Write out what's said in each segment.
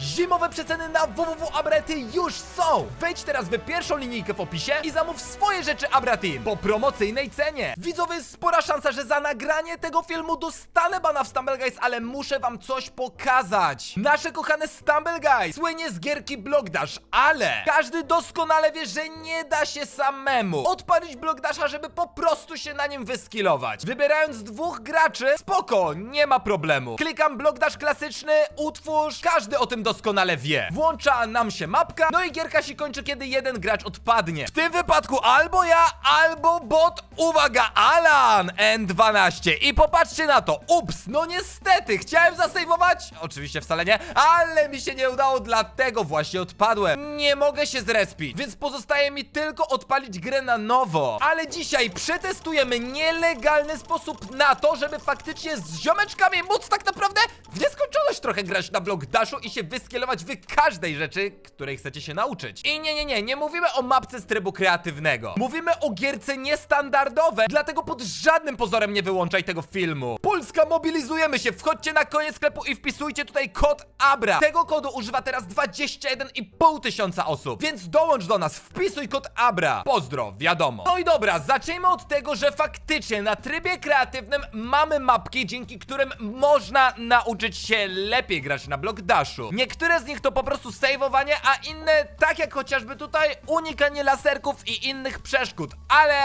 Zimowe przeceny na www.abrety już są! Wejdź teraz w pierwszą linijkę w opisie i zamów swoje rzeczy Abrateam po promocyjnej cenie. Widzowie, jest spora szansa, że za nagranie tego filmu dostanę bana w Stumble Guys, ale muszę wam coś pokazać. Nasze kochane Stumble Guys słynie z gierki Block Dash, ale każdy doskonale wie, że nie da się samemu odpalić Block Dasha, żeby po prostu się na nim wyskillować. Wybierając dwóch graczy, spoko, nie ma problemu. Klikam Block Dash klasyczny, utwórz, każdy o tym doskonale wie. Włącza nam się mapka, no i gierka się kończy, kiedy jeden gracz odpadnie. W tym wypadku albo ja, albo bot, uwaga, Alan N12. I popatrzcie na to, ups, no niestety, chciałem zasejwować, oczywiście wcale nie, ale mi się nie udało, dlatego właśnie odpadłem. Nie mogę się zrespić, więc pozostaje mi tylko odpalić grę na nowo. Ale dzisiaj przetestujemy nielegalny sposób na to, żeby faktycznie z ziomeczkami móc tak naprawdę w nieskończoność trochę grać na blok dashu i się wyskielować w każdej rzeczy, której chcecie się nauczyć. I nie, nie, nie, nie mówimy o mapce z trybu kreatywnego. Mówimy o gierce niestandardowej, dlatego pod żadnym pozorem nie wyłączaj tego filmu. Polska, mobilizujemy się, wchodźcie na koniec sklepu i wpisujcie tutaj kod ABRA. Tego kodu używa teraz 21,5 tysiąca osób, więc dołącz do nas, wpisuj kod ABRA. Pozdro, wiadomo. No i dobra, zacznijmy od tego, że faktycznie na trybie kreatywnym mamy mapki, dzięki którym można nauczyć się lepiej grać na Block Dashu. Niektóre z nich to po prostu saveowanie, a inne, tak jak chociażby tutaj, unikanie laserków i innych przeszkód. Ale,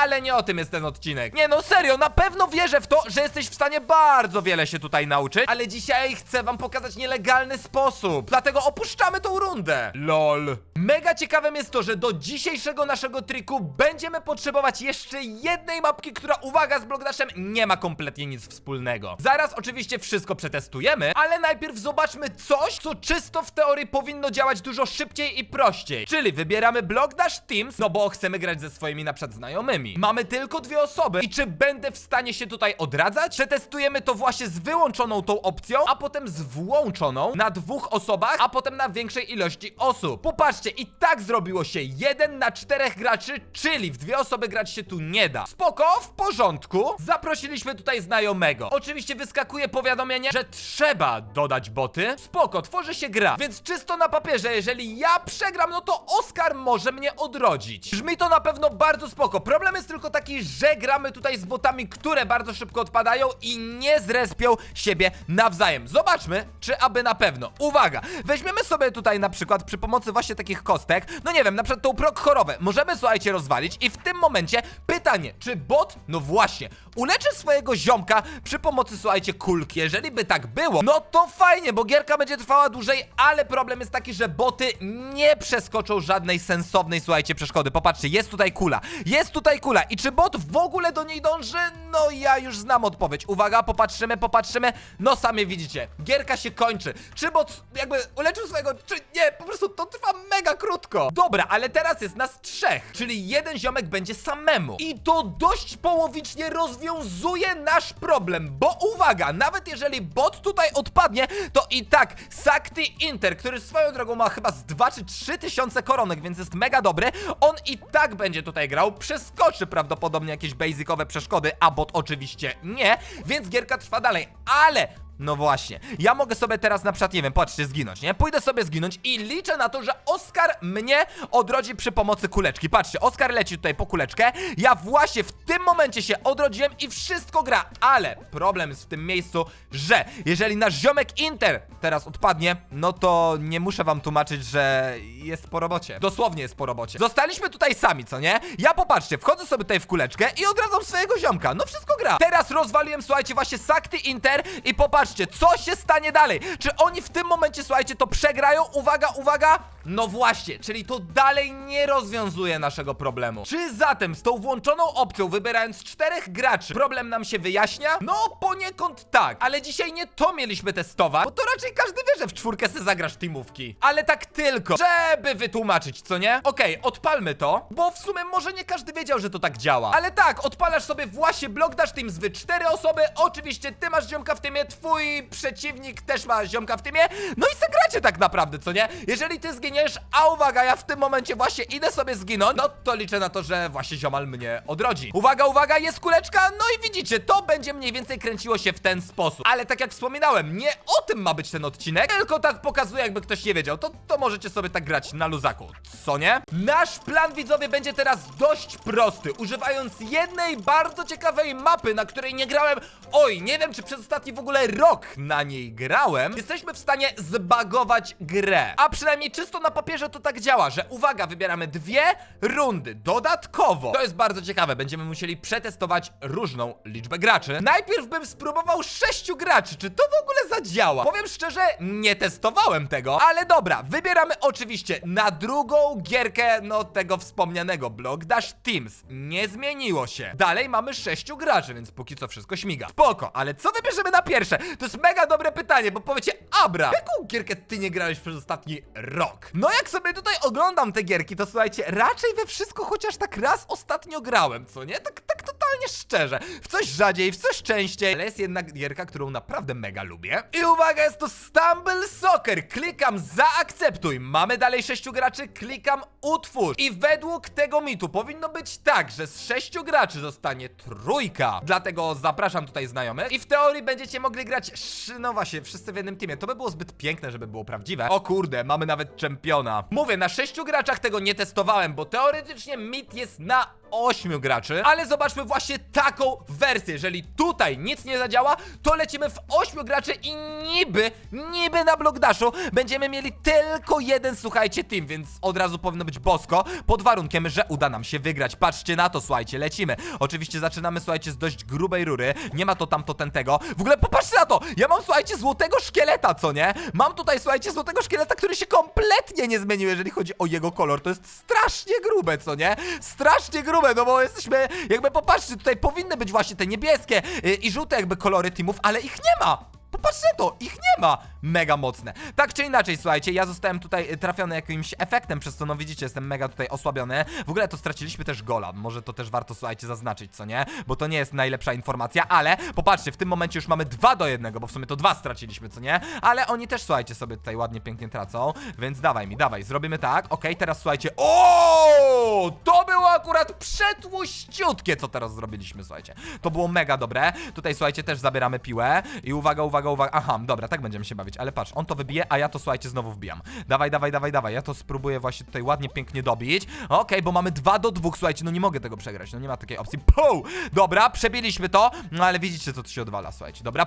ale nie o tym jest ten odcinek. Nie no, serio, na pewno wierzę w to, że jesteś w stanie bardzo wiele się tutaj nauczyć, ale dzisiaj chcę wam pokazać nielegalny sposób. Dlatego opuszczamy tą rundę. LOL. Mega ciekawym jest to, że do dzisiejszego naszego triku będziemy potrzebować jeszcze jednej mapki, która, uwaga, z Blockdashem nie ma kompletnie nic wspólnego. Zaraz oczywiście wszystko przetestujemy, ale najpierw zobaczmy coś, co czysto w teorii powinno działać dużo szybciej i prościej. Czyli wybieramy Blockdash Teams, no bo chcemy grać ze swoimi na przykład znajomymi. Mamy tylko dwie osoby i czy będę w stanie się tutaj odradzać? Przetestujemy to właśnie z wyłączoną tą opcją, a potem z włączoną na dwóch osobach, a potem na większej ilości osób. Popatrzcie, i tak zrobiło się jeden na czterech graczy, czyli w dwie osoby grać się tu nie da. Spoko, w porządku. Zaprosiliśmy tutaj znajomego. Oczywiście wyskakuje powiadomienie, że trzeba dodać boty. Spoko, tworzy się gra. Więc czysto na papierze, jeżeli ja przegram, no to Oskar może mnie odrodzić. Brzmi to na pewno bardzo spoko. Problem jest tylko taki, że gramy tutaj z botami, które bardzo szybko odpadają i nie zrespią siebie nawzajem. Zobaczmy, czy aby na pewno. Uwaga, weźmiemy sobie tutaj na przykład przy pomocy właśnie takich kostek, no nie wiem, na przykład tą prok chorobę. Możemy, słuchajcie, rozwalić i w tym momencie pytanie, czy bot, no właśnie, uleczy swojego ziomka przy pomocy, słuchajcie, kulki. Jeżeli by tak było, no to fajnie, bo gierka będzie trwała dłużej, ale problem jest taki, że boty nie przeskoczą żadnej sensownej, słuchajcie, przeszkody. Popatrzcie, jest tutaj kula, jest tutaj kula i czy bot w ogóle do niej dąży? No ja już znam odpowiedź. Uwaga, popatrzymy, popatrzymy. No sami widzicie, gierka się kończy. Czy bot jakby uleczył swojego, czy nie, po prostu to trwa mega krótko. Dobra, ale teraz jest nas trzech, czyli jeden ziomek będzie samemu. I to dość połowicznie rozwiązuje nasz problem, bo uwaga, nawet jeżeli bot tutaj odpadnie, to i tak Sakti Inter, który swoją drogą ma chyba z 2 czy 3 tysiące koronek, więc jest mega dobry, on i tak będzie tutaj grał, przeskoczy prawdopodobnie jakieś basicowe przeszkody, a bot oczywiście nie, więc gierka trwa dalej, ale no właśnie. Ja mogę sobie teraz na przykład, nie wiem, patrzcie, zginąć, nie? Pójdę sobie zginąć i liczę na to, że Oskar mnie odrodzi przy pomocy kuleczki. Patrzcie, Oskar leci tutaj po kuleczkę. Ja właśnie w tym momencie się odrodziłem i wszystko gra. Ale problem jest w tym miejscu, że jeżeli nasz ziomek Inter teraz odpadnie, no to nie muszę wam tłumaczyć, że jest po robocie. Dosłownie jest po robocie. Zostaliśmy tutaj sami, co nie? Ja popatrzcie, wchodzę sobie tutaj w kuleczkę i odradzam swojego ziomka. No wszystko gra. Teraz rozwaliłem, słuchajcie, właśnie Sakty Inter i popatrzcie, co się stanie dalej. Czy oni w tym momencie, słuchajcie, to przegrają? Uwaga, uwaga. No właśnie, czyli to dalej nie rozwiązuje naszego problemu. Czy zatem z tą włączoną opcją, wybierając czterech graczy, problem nam się wyjaśnia? No poniekąd tak, ale dzisiaj nie to mieliśmy testować, bo to raczej każdy wie, że w czwórkę se zagrasz teamówki. Ale tak tylko, żeby wytłumaczyć, co nie? Okej, odpalmy to, bo w sumie może nie każdy wiedział, że to tak działa. Ale tak, odpalasz sobie właśnie blok dasz team z cztery osoby, oczywiście ty masz ziomka w tymie, twój przeciwnik też ma ziomka w tymie, no i zagracie tak naprawdę, co nie? Jeżeli ty zginiesz, a uwaga, ja w tym momencie właśnie idę sobie zginąć, no to liczę na to, że właśnie ziomal mnie odrodzi. Uwaga, uwaga, jest kuleczka, no i widzicie, to będzie mniej więcej kręciło się w ten sposób. Ale tak jak wspominałem, nie o tym ma być ten odcinek, tylko tak pokazuję, jakby ktoś nie wiedział, to, to możecie sobie tak grać na luzaku, co nie? Nasz plan widzowie będzie teraz dość prosty, używając jednej bardzo ciekawej mapy, na której nie grałem, oj, nie wiem czy przez ostatni w ogóle rok na niej grałem, jesteśmy w stanie zbagować grę. A przynajmniej czysto na papierze to tak działa, że uwaga, wybieramy dwie rundy dodatkowo. To jest bardzo ciekawe, będziemy musieli przetestować różną liczbę graczy. Najpierw bym spróbował sześciu graczy, czy to w ogóle zadziała? Powiem szczerze, nie testowałem tego, ale dobra, wybieramy oczywiście na drugą gierkę, no tego wspomnianego Block Dash Teams. Nie zmieniło się. Dalej mamy sześciu graczy, więc póki co wszystko śmiga. Spoko, ale co wybierzemy na pierwsze? To jest mega dobre pytanie, bo powiecie, Abra, jaką gierkę ty nie grałeś przez ostatni rok? No jak sobie tutaj oglądam te gierki, to słuchajcie, raczej we wszystko chociaż tak raz ostatnio grałem, co nie? Tak, tak totalnie szczerze. W coś rzadziej, w coś częściej, ale jest jedna gierka, którą naprawdę mega lubię. I uwaga, jest to Stumble Soccer. Klikam zaakceptuj. Mamy dalej sześciu graczy, klikam utwórz. I według tego mitu powinno być tak, że z sześciu graczy zostanie trójka. Dlatego zapraszam tutaj znajomych. I w teorii będziecie mogli grać, sz- no właśnie, wszyscy w jednym teamie. To by było zbyt piękne, żeby było prawdziwe. O kurde, mamy nawet czempiona. Mówię, na sześciu graczach tego nie testowałem, bo teoretycznie mit jest na 8 graczy, ale zobaczmy właśnie taką wersję. Jeżeli tutaj nic nie zadziała, to lecimy w 8 graczy i niby, niby na Blockdashu będziemy mieli tylko jeden, słuchajcie, team, więc od razu powinno być bosko, pod warunkiem, że uda nam się wygrać. Patrzcie na to, słuchajcie, lecimy. Oczywiście zaczynamy, słuchajcie, z dość grubej rury, nie ma to tamto ten tego. W ogóle popatrzcie na to, ja mam, słuchajcie, złotego szkieleta, co nie? Mam tutaj, słuchajcie, złotego szkieleta, który się kompletnie nie zmienił, jeżeli chodzi o jego kolor. To jest strasznie grube, co nie? Strasznie grube, no bo jesteśmy, jakby popatrzcie, tutaj powinny być właśnie te niebieskie y, i żółte jakby kolory teamów, ale ich nie ma! Popatrzcie to, ich nie ma! Mega mocne. Tak czy inaczej, słuchajcie, ja zostałem tutaj y, trafiony jakimś efektem, przez co, no widzicie, jestem mega tutaj osłabiony. W ogóle to straciliśmy też gola, może to też warto, słuchajcie, zaznaczyć, co nie? Bo to nie jest najlepsza informacja, ale popatrzcie, w tym momencie już mamy 2 do 1, bo w sumie to dwa straciliśmy, co nie? Ale oni też, słuchajcie, sobie tutaj ładnie, pięknie tracą, więc dawaj mi, dawaj, zrobimy tak, okej, teraz słuchajcie, o, To było akurat przetłuściutkie, co teraz zrobiliśmy, słuchajcie. To było mega dobre. Tutaj, słuchajcie, też zabieramy piłę i uwaga, uwaga, uwaga, aha, dobra, tak będziemy się bawić, ale patrz, on to wybije, a ja to, słuchajcie, znowu wbijam. Dawaj, dawaj, dawaj, dawaj, ja to spróbuję właśnie tutaj ładnie, pięknie dobić. Okej, bo mamy 2 do 2, słuchajcie, no nie mogę tego przegrać, no nie ma takiej opcji. Poł! Dobra, przebiliśmy to, no ale widzicie, co tu się odwala, słuchajcie. Dobra,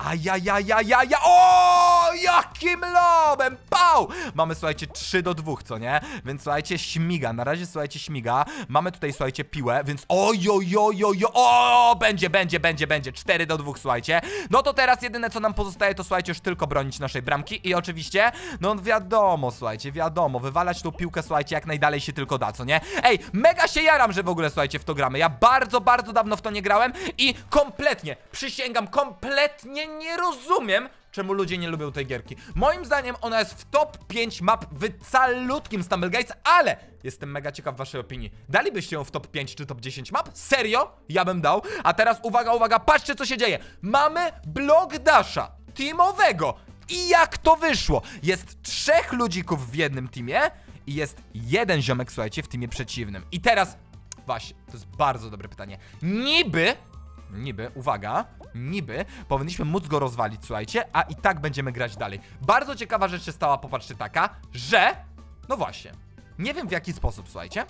poł! Ajajajajaja, o, jakim lobem, pał! Mamy, słuchajcie, 3 do 2, co nie? Więc, słuchajcie, śmiga, na razie, słuchajcie, śmiga. Mamy tutaj, słuchajcie, piłę, więc ojojojojo, o, będzie, będzie, będzie, będzie, 4 do 2, słuchajcie. No to teraz jedyne, co nam pozostaje, to, słuchajcie, już tylko bronić naszej bramki i oczywiście, no wiadomo, słuchajcie, wiadomo, wywalać tą piłkę, słuchajcie, jak najdalej się tylko da, co nie? Ej, mega się jaram, że w ogóle, słuchajcie, w to gramy. Ja bardzo, bardzo dawno w to nie grałem i kompletnie, przysięgam, kompletnie nie rozumiem, czemu ludzie nie lubią tej gierki. Moim zdaniem ona jest w top 5 map w calutkim Stumble Guys, ale jestem mega ciekaw waszej opinii. Dalibyście ją w top 5 czy top 10 map? Serio? Ja bym dał. A teraz uwaga, uwaga, patrzcie co się dzieje. Mamy Block Dasha teamowego. I jak to wyszło? Jest trzech ludzików w jednym teamie i jest jeden ziomek, słuchajcie, w teamie przeciwnym. I teraz, właśnie, to jest bardzo dobre pytanie. Niby Niby, uwaga, niby powinniśmy móc go rozwalić, słuchajcie, a i tak będziemy grać dalej. Bardzo ciekawa rzecz się stała, popatrzcie, taka, że, no właśnie, nie wiem w jaki sposób, słuchajcie,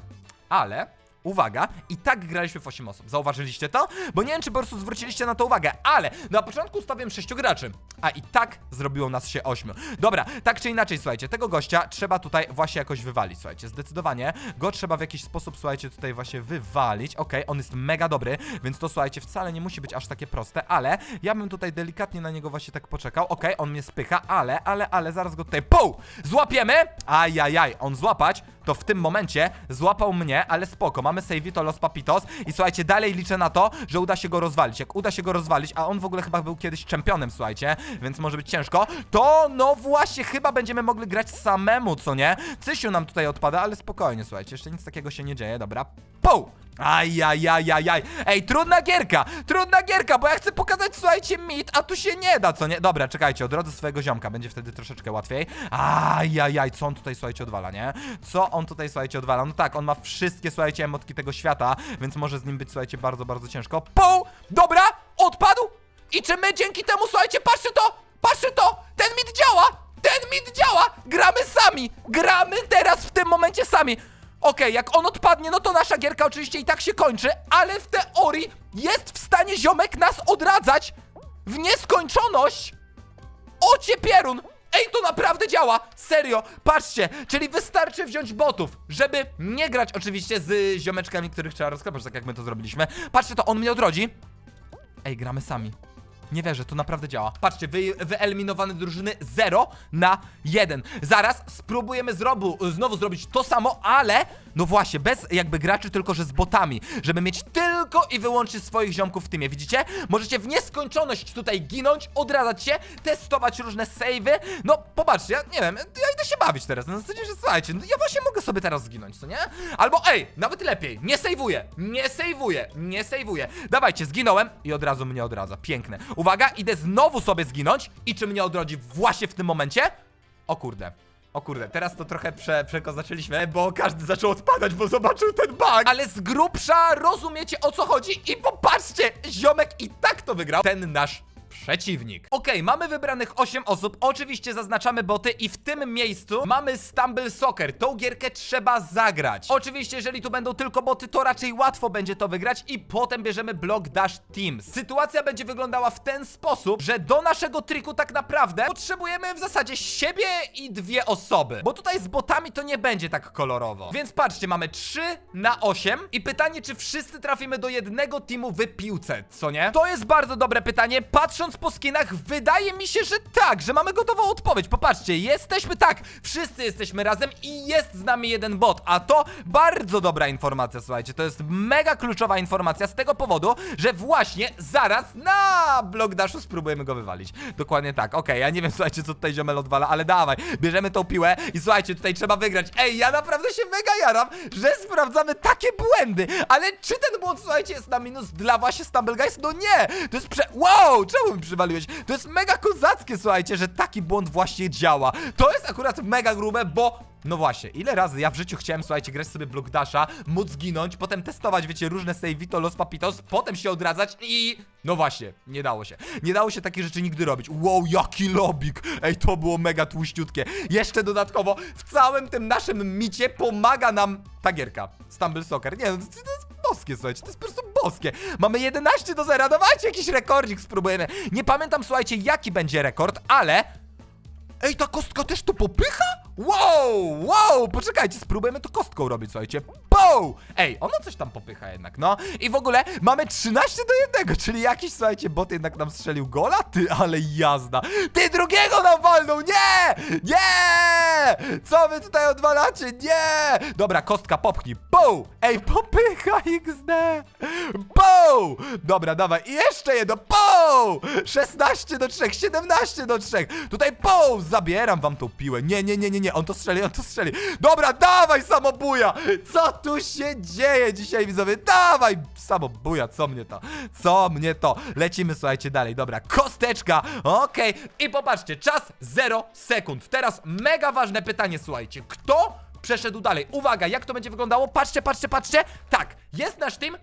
ale, uwaga, i tak graliśmy w 8 osób. Zauważyliście to? Bo nie wiem, czy po prostu zwróciliście na to uwagę, ale na początku ustawiłem 6 graczy, a i tak zrobiło nas się 8. Dobra, tak czy inaczej, słuchajcie, tego gościa trzeba tutaj właśnie jakoś wywalić, słuchajcie, zdecydowanie go trzeba w jakiś sposób, słuchajcie, tutaj właśnie wywalić. Okej, on jest mega dobry, więc to, słuchajcie, wcale nie musi być aż takie proste, ale ja bym tutaj delikatnie na niego właśnie tak poczekał. Okej, on mnie spycha, ale, ale, ale, zaraz go tutaj, pół! Złapiemy! Ajajaj, on złapać, to w tym momencie złapał mnie, ale spoko, mamy Savito Los Papitos i słuchajcie, dalej liczę na to, że uda się go rozwalić. Jak uda się go rozwalić, a on w ogóle chyba był kiedyś czempionem, słuchajcie, więc może być ciężko, to no właśnie, chyba będziemy mogli grać samemu, co nie? Cysiu nam tutaj odpada, ale spokojnie, słuchajcie, jeszcze nic takiego się nie dzieje, dobra. Poł! Ajajajajaj. Ej, trudna gierka, trudna gierka, bo ja chcę pokazać, słuchajcie, mit, a tu się nie da, co nie? Dobra, czekajcie, odrodzę swojego ziomka, będzie wtedy troszeczkę łatwiej. Ajajaj, co on tutaj, słuchajcie, odwala, nie? Co on tutaj, słuchajcie, odwala? No tak, on ma wszystkie, słuchajcie, emotki tego świata, więc może z nim być, słuchajcie, bardzo, bardzo ciężko. Poł! Dobra, odpadł! I czy my dzięki temu, słuchajcie, patrzcie to, patrzcie to, ten mit działa! Ten mit działa! Gramy sami! Gramy teraz w tym momencie sami! Okej, jak on odpadnie, no to nasza gierka oczywiście i tak się kończy, ale w teorii jest w stanie ziomek nas odradzać w nieskończoność! Ocie pierun! Ej, to naprawdę działa! Serio, patrzcie, czyli wystarczy wziąć botów, żeby nie grać oczywiście z ziomeczkami, których trzeba rozklepać, tak jak my to zrobiliśmy. Patrzcie, to on mnie odrodzi. Ej, gramy sami. Nie wierzę, to naprawdę działa. Patrzcie, wy, wyeliminowane drużyny 0 na 1. Zaraz spróbujemy zrobu, znowu zrobić to samo, ale no właśnie, bez jakby graczy, tylko że z botami. Żeby mieć tylko i wyłącznie swoich ziomków w tymie. Widzicie? Możecie w nieskończoność tutaj ginąć, odradzać się, testować różne savey. No, popatrzcie, ja nie wiem, ja idę się bawić teraz. Na zasadzie, że słuchajcie, no, ja właśnie mogę sobie teraz zginąć, co nie? Albo ej, nawet lepiej, nie sejwuję, nie sejwuję, nie sejwuję. Dawajcie, zginąłem i od razu mnie odradza. Piękne. Uwaga, idę znowu sobie zginąć i czy mnie odrodzi właśnie w tym momencie? O kurde. O kurde, teraz to trochę prze, przekozaczyliśmy, bo każdy zaczął odpadać, bo zobaczył ten bug. Ale z grubsza rozumiecie o co chodzi i popatrzcie, ziomek i tak to wygrał. Ten nasz przeciwnik. Okej, mamy wybranych 8 osób, oczywiście zaznaczamy boty i w tym miejscu mamy Stumble Soccer. Tą gierkę trzeba zagrać. Oczywiście, jeżeli tu będą tylko boty, to raczej łatwo będzie to wygrać i potem bierzemy Block Dash Teams. Sytuacja będzie wyglądała w ten sposób, że do naszego triku tak naprawdę potrzebujemy w zasadzie siebie i dwie osoby. Bo tutaj z botami to nie będzie tak kolorowo. Więc patrzcie, mamy 3 na 8 i pytanie, czy wszyscy trafimy do jednego teamu w piłce, co nie? To jest bardzo dobre pytanie. Patrząc po skinach, wydaje mi się, że tak, że mamy gotową odpowiedź. Popatrzcie, jesteśmy tak, wszyscy jesteśmy razem i jest z nami jeden bot, a to bardzo dobra informacja, słuchajcie. To jest mega kluczowa informacja z tego powodu, że właśnie zaraz na blok daszu spróbujemy go wywalić. Dokładnie tak, okej, ja nie wiem, słuchajcie, co tutaj ziomel odwala, ale dawaj, bierzemy tą piłę i słuchajcie, tutaj trzeba wygrać. Ej, ja naprawdę się mega jaram, że sprawdzamy takie błędy, ale czy ten błąd, słuchajcie, jest na minus dla właśnie Stumble Guys? No nie, to jest prze... Wow, czemu przywaliłeś? To jest mega kozackie, słuchajcie, że taki błąd właśnie działa. To jest akurat mega grube, bo no właśnie, ile razy ja w życiu chciałem, słuchajcie, grać sobie Block Dasha, móc zginąć, potem testować, wiecie, różne savito, los papitos, potem się odradzać i... No właśnie, nie dało się. Nie dało się takich rzeczy nigdy robić. Wow, jaki lobik! Ej, to było mega tłuściutkie. Jeszcze dodatkowo, w całym tym naszym micie pomaga nam ta gierka. Stumble Soccer. Nie, no, to, to jest boskie, słuchajcie, to jest po prostu boskie. Mamy 11 do 0, dawajcie jakiś rekordzik spróbujemy. Nie pamiętam, słuchajcie, jaki będzie rekord, ale... Ej, ta kostka też to popycha? Wow, wow, poczekajcie, spróbujemy to kostką robić, słuchajcie. Pow! Ej, ona coś tam popycha jednak, no. I w ogóle mamy 13 do 1, czyli jakiś, słuchajcie, bot jednak nam strzelił gola? Ty, ale jazda. Ty drugiego nam walnął, nie! Nie! Co wy tutaj odwalacie? Nie! Dobra, kostka popchnij. Pow! Ej, popycha XD. Pow! Dobra, dawaj, i jeszcze jedno. Pow! 16 do 3, 17 do 3. Tutaj pow! Zabieram wam tą piłę. Nie, nie, nie, nie, nie, on to strzeli, on to strzeli. Dobra, dawaj samobuja! Co tu się dzieje dzisiaj, widzowie? Dawaj samobuja, co mnie to? Co mnie to? Lecimy, słuchajcie, dalej. Dobra, kosteczka, okej. I popatrzcie, czas 0 sekund. Teraz mega ważne pytanie, słuchajcie. Kto przeszedł dalej? Uwaga, jak to będzie wyglądało? Patrzcie, patrzcie, patrzcie. Tak, jest nasz team,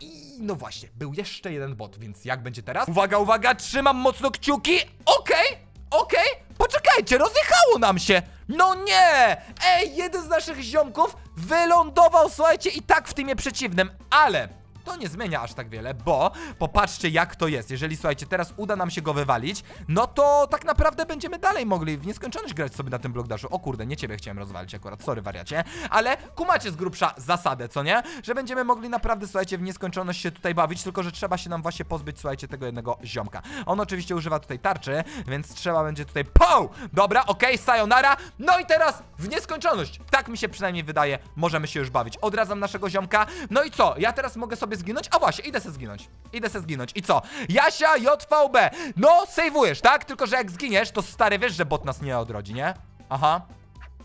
i no właśnie, był jeszcze jeden bot, więc jak będzie teraz? Uwaga, uwaga, trzymam mocno kciuki. Okej, okej, poczekajcie, rozjechało nam się. No nie! Ej, jeden z naszych ziomków wylądował, słuchajcie, i tak w teamie przeciwnym, ale to nie zmienia aż tak wiele, bo popatrzcie jak to jest. Jeżeli, słuchajcie, teraz uda nam się go wywalić, no to tak naprawdę będziemy dalej mogli w nieskończoność grać sobie na tym blokdaszu. O kurde, nie ciebie chciałem rozwalić akurat, sorry wariacie, ale kumacie z grubsza zasadę, co nie? Że będziemy mogli naprawdę, słuchajcie, w nieskończoność się tutaj bawić, tylko że trzeba się nam właśnie pozbyć, słuchajcie, tego jednego ziomka. On oczywiście używa tutaj tarczy, więc trzeba będzie tutaj POW! Dobra, okej, sayonara. No i teraz w nieskończoność. Tak mi się przynajmniej wydaje, możemy się już bawić. Odradzam naszego ziomka. No i co? Ja teraz mogę sobie zginąć? A właśnie, idę se zginąć. Idę se zginąć. I co? Jasia JVB. No, sejwujesz, tak? Tylko, że jak zginiesz, to stary wiesz, że bot nas nie odrodzi, nie? Aha.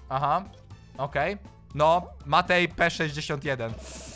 Aha. Okej. No, Matej P61.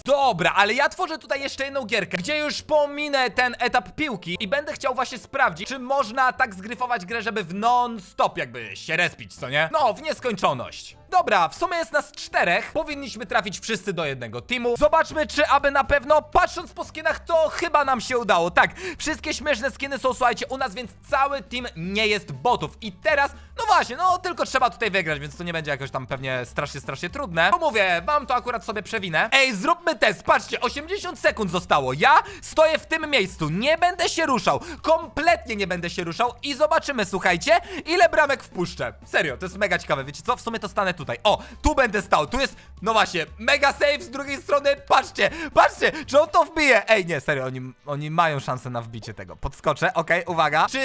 Dobra, ale ja tworzę tutaj jeszcze jedną gierkę, gdzie już pominę ten etap piłki i będę chciał właśnie sprawdzić, czy można tak zgryfować grę, żeby w non-stop jakby się respić, co nie? No, w nieskończoność. Dobra, w sumie jest nas czterech. Powinniśmy trafić wszyscy do jednego teamu. Zobaczmy, czy aby na pewno, patrząc po skinach, to chyba nam się udało. Tak, wszystkie śmieszne skiny są, słuchajcie, u nas, więc cały team nie jest botów. I teraz, no właśnie, no tylko trzeba tutaj wygrać, więc to nie będzie jakoś tam pewnie strasznie, strasznie trudne. Bo mówię, wam to akurat sobie przewinę. Ej, zróbmy test, patrzcie, 80 sekund zostało. Ja stoję w tym miejscu, nie będę się ruszał. Kompletnie nie będę się ruszał i zobaczymy, słuchajcie, ile bramek wpuszczę. Serio, to jest mega ciekawe, wiecie co? W sumie to stanę tutaj. O, tu będę stał, tu jest, no właśnie, mega safe z drugiej strony. Patrzcie, patrzcie, czy on to wbije. Ej, nie, serio, oni, oni mają szansę na wbicie tego. Podskoczę, okej, uwaga. Czy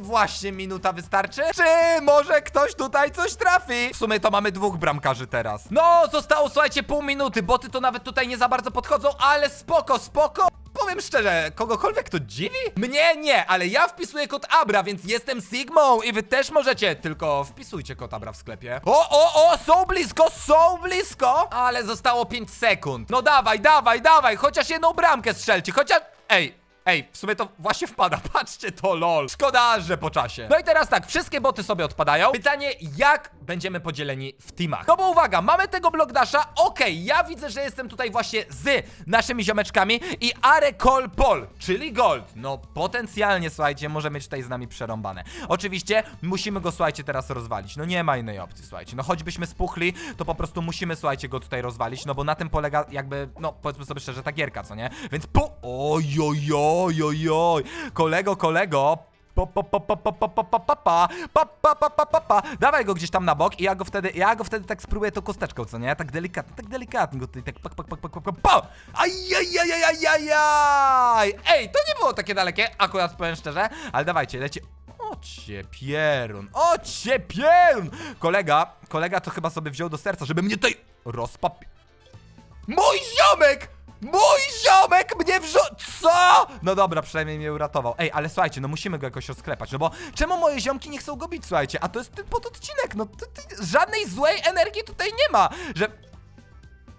właśnie minuta wystarczy? Czy może ktoś tutaj coś trafi? W sumie to mamy dwóch bramkarzy teraz. No, zostało, słuchajcie, pół minuty. Boty to nawet tutaj nie za bardzo podchodzą, ale spoko, spoko. Powiem szczerze, kogokolwiek to dziwi? Mnie nie, ale ja wpisuję kod Abra, więc jestem Sigmą i wy też możecie, tylko wpisujcie kod Abra w sklepie. O, o, o, są blisko, są blisko! Ale zostało 5 sekund. No dawaj, dawaj, dawaj, chociaż jedną bramkę strzelcie, chociaż... Ej, Ej, w sumie to właśnie wpada, patrzcie to lol. Szkoda, że po czasie. No i teraz tak, wszystkie boty sobie odpadają. Pytanie, jak będziemy podzieleni w teamach? No bo uwaga, mamy tego Blockdasha, okej, ja widzę, że jestem tutaj właśnie z naszymi ziomeczkami i Arekol Pol, czyli Gold. No potencjalnie, słuchajcie, może mieć tutaj z nami przerąbane. Oczywiście musimy go, słuchajcie, teraz rozwalić. No nie ma innej opcji, słuchajcie. No choćbyśmy spuchli, to po prostu musimy, słuchajcie, go tutaj rozwalić, no bo na tym polega jakby, no powiedzmy sobie szczerze, ta gierka, co nie? Więc po... Oj, oj, oj, oj, oj. Kolego, kolego, Dawaj go gdzieś tam na bok i ja go wtedy, ja go wtedy tak spróbuję tą kosteczką, co nie? Tak delikatnie, tak delikatnie go tutaj tak pak, pak, pak, pak, pak, pak, pa. Ajajajajajaj! Ej, to nie było takie dalekie, akurat powiem szczerze, ale dawajcie, lecie. O cię pierun, o cię pierun! Kolega, kolega to chyba sobie wziął do serca, żeby mnie tutaj rozpapi... Mój ziomek! Mój ziomek mnie wrzu... Co? No dobra, przynajmniej mnie uratował. Ej, ale słuchajcie, no musimy go jakoś rozklepać, no bo czemu moje ziomki nie chcą go bić, słuchajcie? A to jest pod odcinek, no to, to, żadnej złej energii tutaj nie ma, że...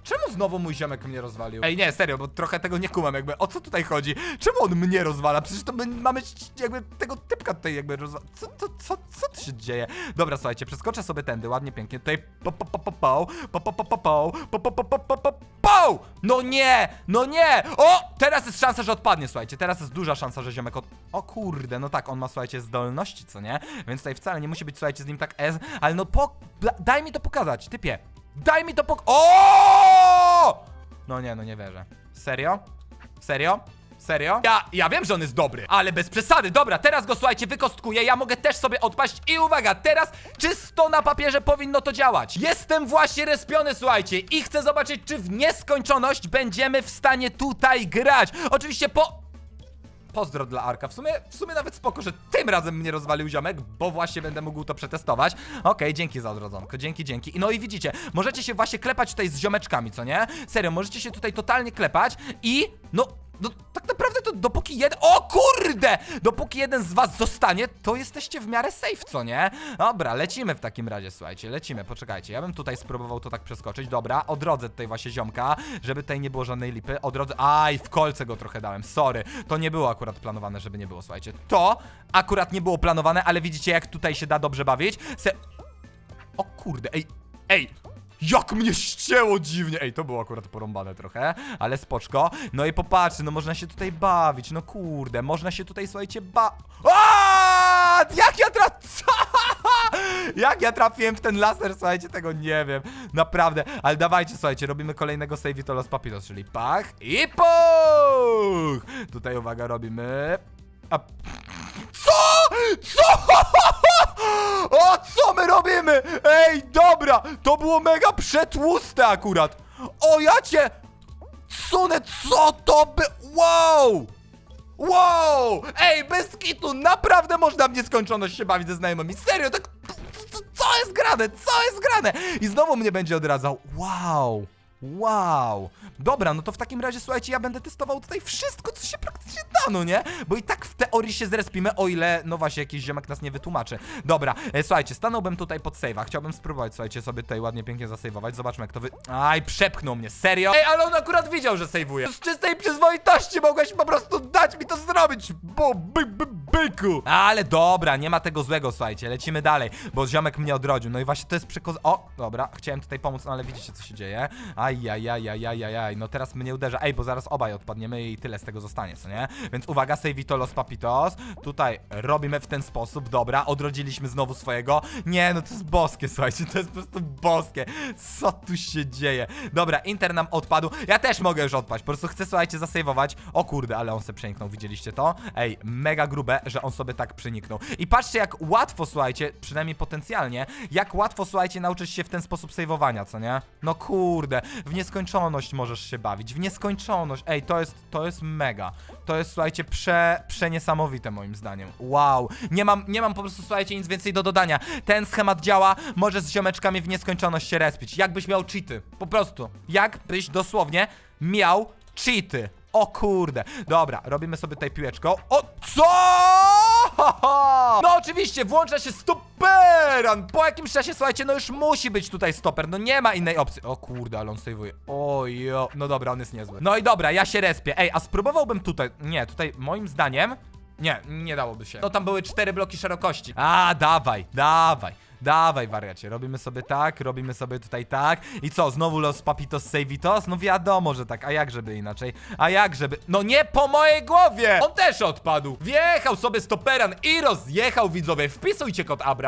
Czemu znowu mój ziomek mnie rozwalił? Ej, nie, serio, bo trochę tego nie kumam, jakby, o co tutaj chodzi? Czemu on mnie rozwala? Przecież to my mamy jakby tego typka tutaj jakby rozwala... Co, co, co, co tu się dzieje? Dobra, słuchajcie, przeskoczę sobie tędy, ładnie, pięknie, tutaj po, po, po, po, po, po, po, po, po, po, po, po, po, po, po, po, po. No nie, no nie! O, teraz jest szansa, że odpadnie, słuchajcie, teraz jest duża szansa, że ziomek od... O kurde, no tak, on ma, słuchajcie, zdolności, co nie? Więc tutaj wcale nie musi być, słuchajcie, z nim tak S, ale no po... da- Daj mi to pokazać, typie. Daj mi to pok... O! No nie, no nie wierzę. Serio? Serio? Serio? Ja, ja wiem, że on jest dobry, ale bez przesady. Dobra, teraz go słuchajcie, wykostkuję. Ja mogę też sobie odpaść. I uwaga, teraz czysto na papierze powinno to działać. Jestem właśnie respiony, słuchajcie, i chcę zobaczyć, czy w nieskończoność będziemy w stanie tutaj grać. Oczywiście po. Pozdro dla Arka. W sumie, w sumie nawet spoko, że tym razem mnie rozwalił ziomek, bo właśnie będę mógł to przetestować. Okej, dzięki za odrodzonko, dzięki, dzięki. I No i widzicie, możecie się właśnie klepać tutaj z ziomeczkami, co nie? Serio, możecie się tutaj totalnie klepać i no... No, tak naprawdę to dopóki jeden... O kurde! Dopóki jeden z was zostanie, to jesteście w miarę safe, co nie? Dobra, lecimy w takim razie, słuchajcie, lecimy, poczekajcie. Ja bym tutaj spróbował to tak przeskoczyć. Dobra, odrodzę tutaj właśnie ziomka, żeby tutaj nie było żadnej lipy. Odrodzę... Aj, w kolce go trochę dałem, sorry. To nie było akurat planowane, żeby nie było, słuchajcie. To akurat nie było planowane, ale widzicie, jak tutaj się da dobrze bawić. Se... O kurde, ej, ej! Jak mnie ścięło dziwnie! Ej, to było akurat porąbane trochę, ale spoczko. No i popatrzcie, no można się tutaj bawić, no kurde, można się tutaj, słuchajcie, ba... Aaaa! Jak ja traf... Jak ja trafiłem w ten laser, słuchajcie, tego nie wiem. Naprawdę, ale dawajcie, słuchajcie, robimy kolejnego save to los papiros, czyli pach i puch! Tutaj, uwaga, robimy... A... Co? O, co my robimy? Ej, dobra, to było mega przetłuste akurat. O, ja cię... Sunę, co to by... Wow! Wow! Ej, bez kitu, naprawdę można w nieskończoność się bawić ze znajomymi. Serio, tak... co- jest grane? Co jest grane? I znowu mnie będzie odradzał. Wow! Wow! Dobra, no to w takim razie, słuchajcie, ja będę testował tutaj wszystko, co się praktycznie planu, nie? Bo i tak w teorii się zrespimy, o ile, no właśnie, jakiś ziomek nas nie wytłumaczy. Dobra, e, słuchajcie, stanąłbym tutaj pod save'a. Chciałbym spróbować, słuchajcie, sobie tutaj ładnie, pięknie zasejwować. Zobaczmy, jak to wy... Aj, przepchnął mnie, serio? Ej, ale on akurat widział, że sejwuje. Z czystej przyzwoitości mogłeś po prostu dać mi to zrobić, bo by, by, byku. Ale dobra, nie ma tego złego, słuchajcie, lecimy dalej, bo ziomek mnie odrodził. No i właśnie to jest przeko... O, dobra, chciałem tutaj pomóc, no ale widzicie, co się dzieje. Aj, aj, aj, aj, aj, aj, aj. no teraz mnie uderza. Ej, bo zaraz obaj odpadniemy i tyle z tego zostanie, co nie? Więc uwaga, sejwito los papitos. Tutaj robimy w ten sposób, dobra, odrodziliśmy znowu swojego. Nie, no to jest boskie, słuchajcie, to jest po prostu boskie. Co tu się dzieje? Dobra, Inter nam odpadł. Ja też mogę już odpaść, po prostu chcę, słuchajcie, zasejwować. O kurde, ale on se przeniknął, widzieliście to? Ej, mega grube, że on sobie tak przeniknął. I patrzcie, jak łatwo, słuchajcie, przynajmniej potencjalnie, jak łatwo, słuchajcie, nauczyć się w ten sposób sejwowania, co nie? No kurde, w nieskończoność możesz się bawić, w nieskończoność. Ej, to jest, to jest mega. To jest, słuchajcie, prze, przeniesamowite moim zdaniem. Wow. Nie mam, nie mam po prostu, słuchajcie, nic więcej do dodania. Ten schemat działa, może z ziomeczkami w nieskończoność się respić. Jakbyś miał cheaty. Po prostu. Jakbyś dosłownie miał cheaty. O kurde. Dobra, robimy sobie tutaj piłeczką. O, co? No oczywiście, włącza się stoperan. Po jakimś czasie, słuchajcie, no już musi być tutaj stoper. No nie ma innej opcji. O kurde, ale on save'uje. Ojo. No dobra, on jest niezły. No i dobra, ja się respię. Ej, a spróbowałbym tutaj... Nie, tutaj moim zdaniem... Nie, nie dałoby się. No tam były cztery bloki szerokości. A, dawaj, dawaj. Dawaj, wariacie, robimy sobie tak, robimy sobie tutaj tak. I co, znowu los papitos savitos? No wiadomo, że tak, a jak żeby inaczej? A jak żeby... No nie po mojej głowie! On też odpadł! Wjechał sobie stoperan i rozjechał, widzowie. Wpisujcie kod Abra.